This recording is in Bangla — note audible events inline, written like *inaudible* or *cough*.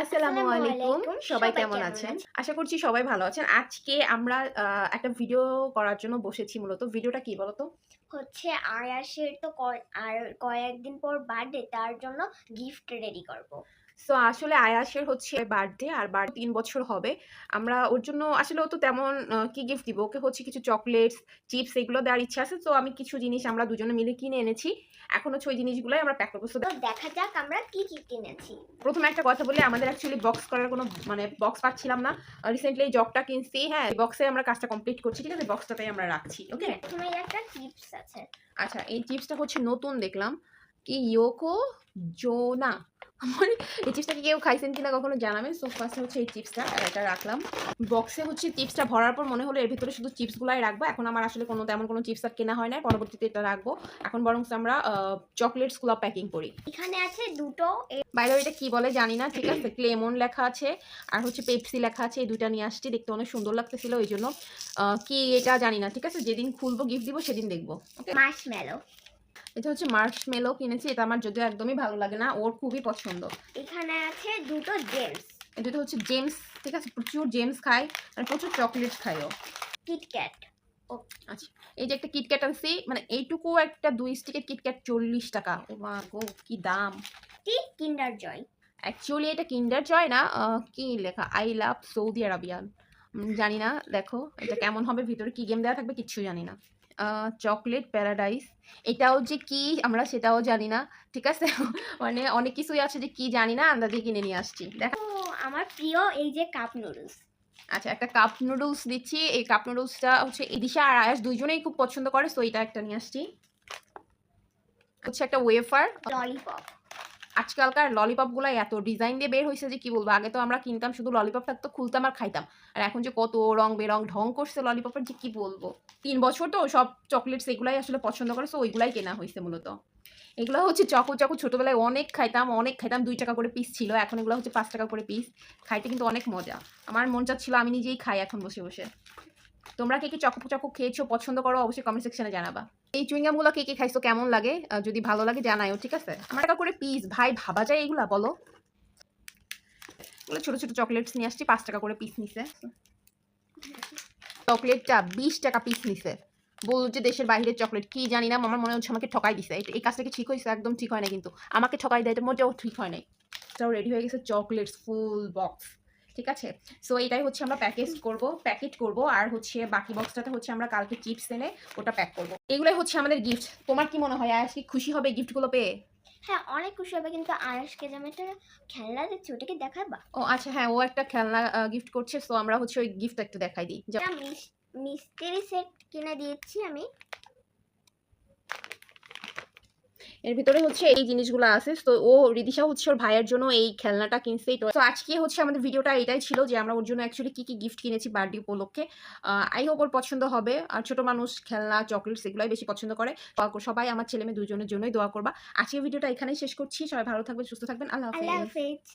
আসসালামু আলাইকুম। সবাই কেমন আছেন? আশা করছি সবাই ভালো আছেন। আজকে আমরা একটা ভিডিও করার জন্য বসেছি মূলত। ভিডিওটা কি বলতো? হচ্ছে আয়াসের তো আর কয়েকদিন পর বার্থডে তার জন্য গিফট রেডি করব। সো আসলে আয়াসের হচ্ছে বার্থডে আর বার তিন বছর হবে। আমরা ওর জন্য আসলে ও তো তেমন কি গিফট দিব? ওকে হচ্ছে কিছু চকলেটস চিপস এগুলো দেওয়ার ইচ্ছা আছে। তো আমি কিছু জিনিস আমরা দুজনে মিলে কিনে এনেছি। এখন হচ্ছে ওই জিনিসগুলোই আমরা প্যাক করব। দেখা যাক আমরা কি কি কিনেছি। প্রথমে একটা কথা বলি আমাদের অ্যাকচুয়ালি বক্স করার কোনো মানে বক্স পাচ্ছিলাম না। রিসেন্টলি এই জবটা কিনছি। হ্যাঁ বক্সে আমরা কাজটা কমপ্লিট করছি। ঠিক আছে বক্সটাতেই আমরা রাখছি। ওকে প্রথমে একটা টিপস আছে। আচ্ছা এই চিপসটা হচ্ছে নতুন দেখলাম। কি ইয়োকো জোনা আমার এই চিপসটা কি কেউ খাইছেন কিনা কখনো জানাবেন? সো ফার্স্টে হচ্ছে এই চিপসটা এটা রাখলাম। বক্সে হচ্ছে চিপসটা ভরার পর মনে হলো এর ভিতরে শুধু চিপসগুলাই রাখব। এখন আমার আসলে কোনো তেমন কোনো চিপস আর কেনা হয় না পরবর্তীতে এটা রাখব। এখন বরং আমরা চকলেটসগুলো প্যাকিং করি। এখানে আছে দুটো বাইরে এটা কি বলে জানি না ঠিক আছে? ক্লেমন লেখা আছে আর হচ্ছে পেপসি লেখা আছে এই দুইটা নিয়ে আসছি। দেখতে অনেক সুন্দর লাগতেছিল ওই জন্য কি এটা জানি না ঠিক আছে? যেদিন খুলবো গিফট দিব সেদিন দেখব। মার্শমেলো এটা হচ্ছে মার্শ মেলো কিনেছি এটা আমার যদিও একদমই ভালো লাগে না ওর খুবই পছন্দ। এখানে আছে দুটো জেমস এই দুটো হচ্ছে জেমস ঠিক আছে? প্রচুর জেমস খায় আর প্রচুর চকলেট খায় ও। কিটক্যাট আচ্ছা এই যে একটা কিটক্যাট আনছি মানে এইটুকু একটা দুই স্টিকের কিটক্যাট চল্লিশ টাকা। ও মা গো কি দাম। কি? কিন্ডার জয় অ্যাকচুয়ালি এটা কিন্ডার জয় না কি লেখা? আই লাভ সৌদি আরবিয়ান জানি না দেখো এটা কেমন হবে ভিতরে কি গেম দেওয়া থাকবে কিচ্ছু জানি না। Chocolate paradise. এটাও যে কি আমরা সেটাও জানি না ঠিক আছে? *laughs* মানে অনেক কিছুই আছে যে কি জানি না আন্দাজে কিনে নিয়ে আসছি। দেখো আমার প্রিয় এই যে কাপ নুডলস। আচ্ছা একটা কাপ নুডলস দিচ্ছি। এই কাপ নুডলসটা হচ্ছে এদিশা আর আয়াস দুইজনেই খুব পছন্দ করে সো এটা একটা নিয়ে আসছি। হচ্ছে একটা ওয়েফার ললিপপ আজকালকার ললিপপগুলো এত ডিজাইন দিয়ে বের হয়েছে যে কি বলব? আগে তো আমরা কিনতাম শুধু ললিপপ থাকতো খুলতাম আর খাইতাম। আর এখন যে কত রং বেরং ঢং করছে ললিপপের যে কি বলব? তিন বছর তো সব চকলেটস এগুলাই আসলে পছন্দ করে সো ওইগুলাই কেনা হয়েছে মূলত। এগুলো হচ্ছে চকো চকো ছোটোবেলায় অনেক খাইতাম অনেক খাইতাম, দুই টাকা করে পিস ছিল। এখন এগুলো হচ্ছে পাঁচ টাকা করে পিস খাইতে কিন্তু অনেক মজা। আমার মন চাচ্ছিল আমি নিজেই খাই এখন বসে বসে। তোমরা কে কি চকো চকো খেয়েছো, পছন্দ করো, অবশ্যই কমেন্ট সেকশনে জানাবা। এই চুইংগামগুলো কে কে খাইছো, কেমন লাগে? যদি ভালো লাগে জানাইও ঠিক আছে? আমার টাকা করে পিস ভাই, ভাবা যায় এগুলা, বলো। এগুলো ছোট ছোট চকলেটস নিয়ে আসছি, পাঁচ টাকা করে পিস নিছে। চকলেটটা বিশ টাকা পিস নিছে। বলল যে দেশের বাইরের চকলেট কি জানি না আমার মনে হচ্ছে আমাকে ঠকাই দিছে। এই কাজটা কি ঠিক হয়েছে? একদম ঠিক হয় না কিন্তু। আমাকে ঠকাই দেয় এটা মোটেও ঠিক হয় নাই। এটাও রেডি হয়ে গেছে চকলেটস ফুল বক্স ঠিক আছে? সো এটাই হচ্ছে আমরা প্যাকেজ করব প্যাকেট করব আর হচ্ছে বাকি বক্সটাতে হচ্ছে আমরা কালকে চিপস এনে ওটা প্যাক করব। এগুলোই হচ্ছে আমাদের গিফট তোমার কি মনে হয়? আয়াস কি খুশি হবে গিফটগুলো পেয়ে? হ্যাঁ অনেক খুশি হবে কিন্তু আয়াসকে যে আমি একটা খেলনা দিচ্ছি ওটাকে দেখাবা? ও আচ্ছা হ্যাঁ ও একটা খেলনা গিফট করছে সো আমরা হচ্ছে ওই গিফট একটু দেখাই দিই। মিস্ত্রি সেট কিনে দিয়েছি আমি। এর ভিতরে হচ্ছে এই জিনিসগুলো আছে। তো ও রিদিশা হচ্ছে ওর ভাইয়ের জন্য এই খেলনাটা কিনছে। তো আজকে হচ্ছে আমাদের ভিডিওটা এটাই ছিল যে আমরা ওর জন্য অ্যাকচুয়ালি কি কি গিফট কিনেছি বার্থডে উপলক্ষে। আই হোপ ওর পছন্দ হবে। আর ছোট মানুষ, খেলনা চকলেটস এগুলোই বেশি পছন্দ করে। সবাই আমার ছেলে মেয়ে দুজনের জন্যই দোয়া করবা। আজকে ভিডিওটা এখানেই শেষ করছি। সবাই ভালো থাকবেন, সুস্থ থাকবেন। আল্লাহ হাফেজ।